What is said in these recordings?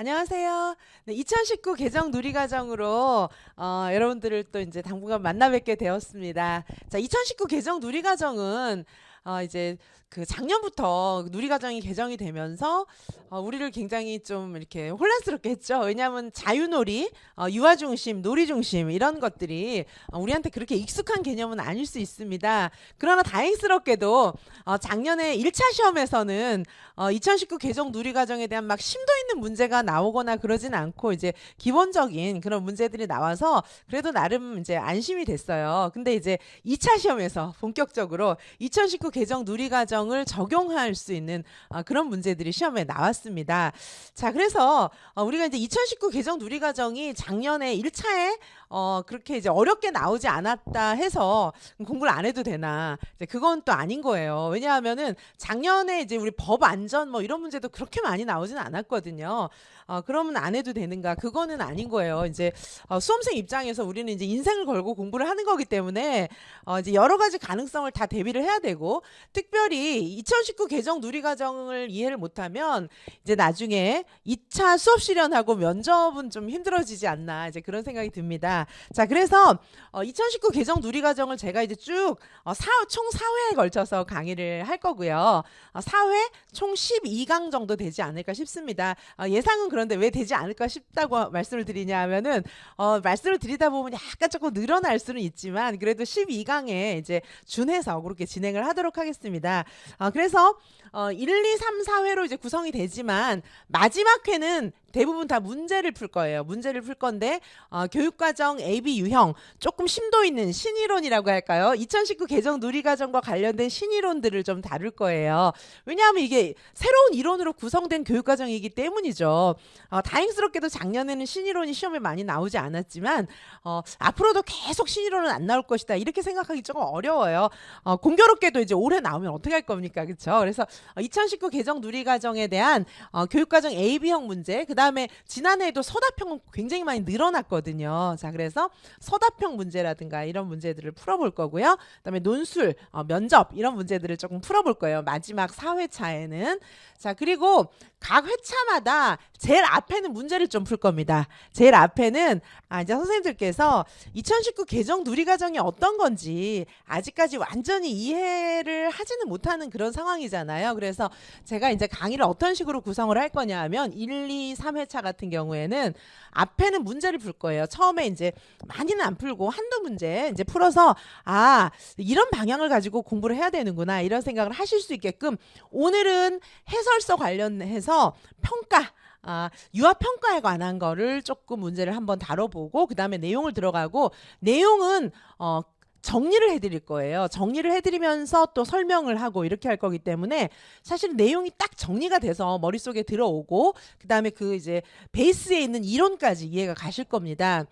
안녕하세요. 네, 2019 개정 누리과정으로 어, 여러분들을 또 이제 당분간 만나 뵙게 되었습니다. 자, 2019 개정 누리과정은 어, 이제 그 작년부터 누리과정이 개정이 되면서 어, 우리를 굉장히 좀 이렇게 혼란스럽게 했죠. 왜냐하면 자유놀이, 어, 유아중심, 놀이중심 이런 것들이 어, 우리한테 그렇게 익숙한 개념은 아닐 수 있습니다. 그러나 다행스럽게도 어, 작년에 1차 시험에서는 어, 2019 개정 누리과정에 대한 막 심도 있는 문제가 나오거나 그러진 않고 이제 기본적인 그런 문제들이 나와서 그래도 나름 이제 안심이 됐어요. 근데 이제 2차 시험에서 본격적으로 2019 개정 누리 과정을 적용할 수 있는 어, 그런 문제들이 시험에 나왔습니다. 자, 그래서 어, 우리가 이제 2019 개정 누리 과정이 작년에 1차에 어, 그렇게 이제 어렵게 나오지 않았다 해서 공부를 안 해도 되나. 이제 그건 또 아닌 거예요. 왜냐하면은 작년에 이제 우리 법 안전 뭐 이런 문제도 그렇게 많이 나오진 않았거든요. 어, 그러면 안 해도 되는가? 그거는 아닌 거예요. 이제 어, 수험생 입장에서 우리는 이제 인생을 걸고 공부를 하는 거기 때문에 어, 이제 여러 가지 가능성을 다 대비를 해야 되고 특별히 2019 개정 누리과정을 이해를 못하면 이제 나중에 2차 수업 실현하고 면접은 좀 힘들어지지 않나 이제 그런 생각이 듭니다. 자, 그래서 어, 2019 개정 누리과정을 제가 이제 쭉 어, 사, 총 4회에 걸쳐서 강의를 할 거고요. 어, 4회 총 12강 정도 되지 않을까 싶습니다. 어, 예상은 그런데 왜 되지 않을까 싶다고 말씀을 드리냐 하면은 어, 말씀을 드리다 보면 약간 조금 늘어날 수는 있지만 그래도 12강에 이제 준해서 그렇게 진행을 하도록 하겠습니다. 어, 그래서 어, 1, 2, 3, 4회로 이제 구성이 되지만 마지막 회는 대부분 다 문제를 풀 거예요. 문제를 풀 건데 어, 교육과정 AB 유형 조금 심도 있는 신이론이라고 할까요? 2019 개정 누리과정과 관련된 신이론들을 좀 다룰 거예요. 왜냐하면 이게 새로운 이론으로 구성된 교육과정이기 때문이죠. 어, 다행스럽게도 작년에는 신이론이 시험에 많이 나오지 않았지만 어, 앞으로도 계속 신이론은 안 나올 것이다 이렇게 생각하기 조금 어려워요. 어, 공교롭게도 이제 올해 나오면 어떻게 할 겁니까, 그렇죠? 그래서 2019 개정 누리과정에 대한 어, 교육과정 AB형 문제 그 다음에 지난해에도 서답형은 굉장히 많이 늘어났거든요. 자, 그래서 서답형 문제라든가 이런 문제들을 풀어볼 거고요. 그다음에 논술, 어, 면접 이런 문제들을 조금 풀어볼 거예요. 마지막 4회차에는 자, 그리고 각 회차마다 제일 앞에는 문제를 좀 풀 겁니다. 제일 앞에는 아, 이제 선생님들께서 2019 개정 누리과정이 어떤 건지 아직까지 완전히 이해를 하지는 못하는 그런 상황이잖아요. 그래서 제가 이제 강의를 어떤 식으로 구성을 할 거냐 하면 1, 2, 3회차 같은 경우에는 앞에는 문제를 풀 거예요. 처음에 이제 많이는 안 풀고 한두 문제 이제 풀어서 아, 이런 방향을 가지고 공부를 해야 되는구나. 이런 생각을 하실 수 있게끔 오늘은 해설서 관련해서 평가 아, 유아 평가에 관한 거를 조금 문제를 한번 다뤄보고 그 다음에 내용을 들어가고 내용은 어 정리를 해드릴 거예요. 정리를 해드리면서 또 설명을 하고 이렇게 할 거기 때문에 사실 내용이 딱 정리가 돼서 머릿속에 들어오고 그 다음에 그 이제 베이스에 있는 이론까지 이해가 가실 겁니다.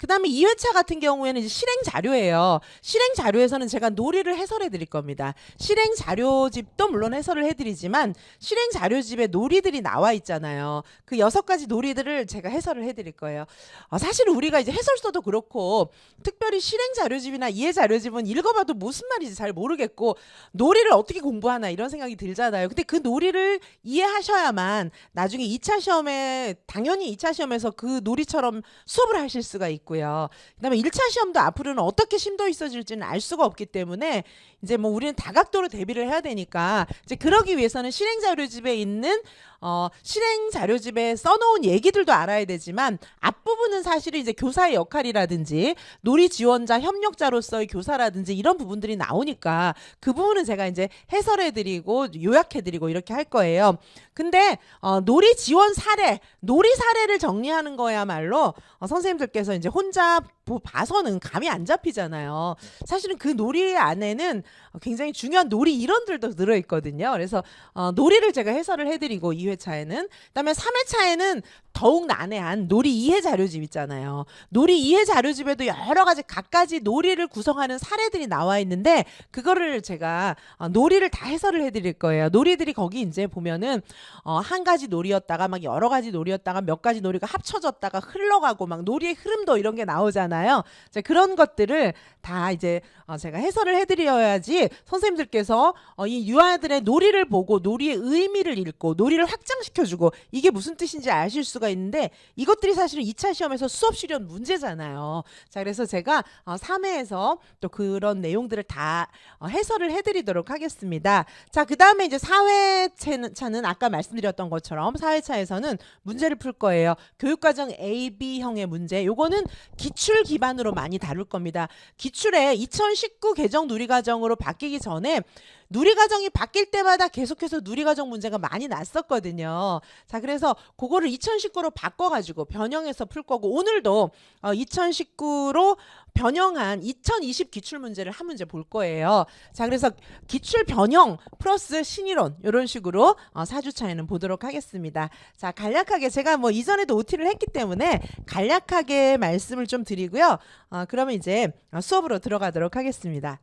그 다음에 2회차 같은 경우에는 이제 실행 자료예요. 실행 자료에서는 제가 놀이를 해설해 드릴 겁니다. 실행 자료집도 물론 해설을 해 드리지만 실행 자료집에 놀이들이 나와 있잖아요. 그 여섯 가지 놀이들을 제가 해설을 해 드릴 거예요. 어, 사실 우리가 이제 해설서도 그렇고 특별히 실행 자료집이나 이해 자료집은 읽어봐도 무슨 말인지 잘 모르겠고 놀이를 어떻게 공부하나 이런 생각이 들잖아요. 근데 그 놀이를 이해하셔야만 나중에 2차 시험에 당연히 2차 시험에서 그 놀이처럼 수업을 하실 수가 있고 있고요. 그다음에 1차 시험도 앞으로는 어떻게 심도 있어질지는 알 수가 없기 때문에 이제 뭐 우리는 다각도로 대비를 해야 되니까 이제 그러기 위해서는 실행 자료집에 있는 어, 실행 자료집에 써놓은 얘기들도 알아야 되지만 앞부분은 사실은 이제 교사의 역할이라든지 놀이 지원자 협력자로서의 교사라든지 이런 부분들이 나오니까 그 부분은 제가 이제 해설해드리고 요약해드리고 이렇게 할 거예요. 근데 어, 놀이 지원 사례, 놀이 사례를 정리하는 거야말로 어, 선생님들께서 이제 혼자 봐서는 감이 안 잡히잖아요. 사실은 그 놀이 안에는 굉장히 중요한 놀이 이론들도 들어있거든요. 그래서 어, 놀이를 제가 해설을 해드리고 2회차에는 그다음에 3회차에는 더욱 난해한 놀이 이해 자료집 있잖아요. 놀이 이해 자료집에도 여러 가지 각가지 놀이를 구성하는 사례들이 나와 있는데 그거를 제가 어, 놀이를 다 해설을 해드릴 거예요. 놀이들이 거기 이제 보면은 어, 한 가지 놀이였다가 막 여러 가지 놀이였다가 몇 가지 놀이가 합쳐졌다가 흘러가고 막 놀이의 흐름도 이런 게 나오잖아요. 그런 것들을 다 이제 어, 제가 해설을 해드려야지 선생님들께서 어, 이 유아들의 놀이를 보고 놀이의 의미를 읽고 놀이를 확장시켜주고 이게 무슨 뜻인지 아실 수가 있는데 이것들이 사실은 2차 시험에서 수업 실현 문제잖아요. 자, 그래서 제가 어, 3회에서 또 그런 내용들을 다 어, 해설을 해드리도록 하겠습니다. 자, 그 다음에 이제 4회 차는 차는 아까 말씀드렸던 것처럼 4회차에서는 문제를 풀 거예요. 교육과정 A, B형의 문제. 요거는 기출 기반으로 많이 다룰 겁니다. 기출에 2019 개정 누리과정으로 바뀌기 전에 누리과정이 바뀔 때마다 계속해서 누리과정 문제가 많이 났었거든요. 자, 그래서 그거를 2019로 바꿔가지고 변형해서 풀 거고 오늘도 어, 2019로 변형한 2020 기출 문제를 한 문제 볼 거예요. 자, 그래서 기출 변형 플러스 신이론 이런 식으로 어, 4주 차에는 보도록 하겠습니다. 자, 간략하게 제가 뭐 이전에도 OT를 했기 때문에 간략하게 말씀을 좀 드리고요. 어, 그러면 이제 어, 수업으로 들어가도록 하겠습니다.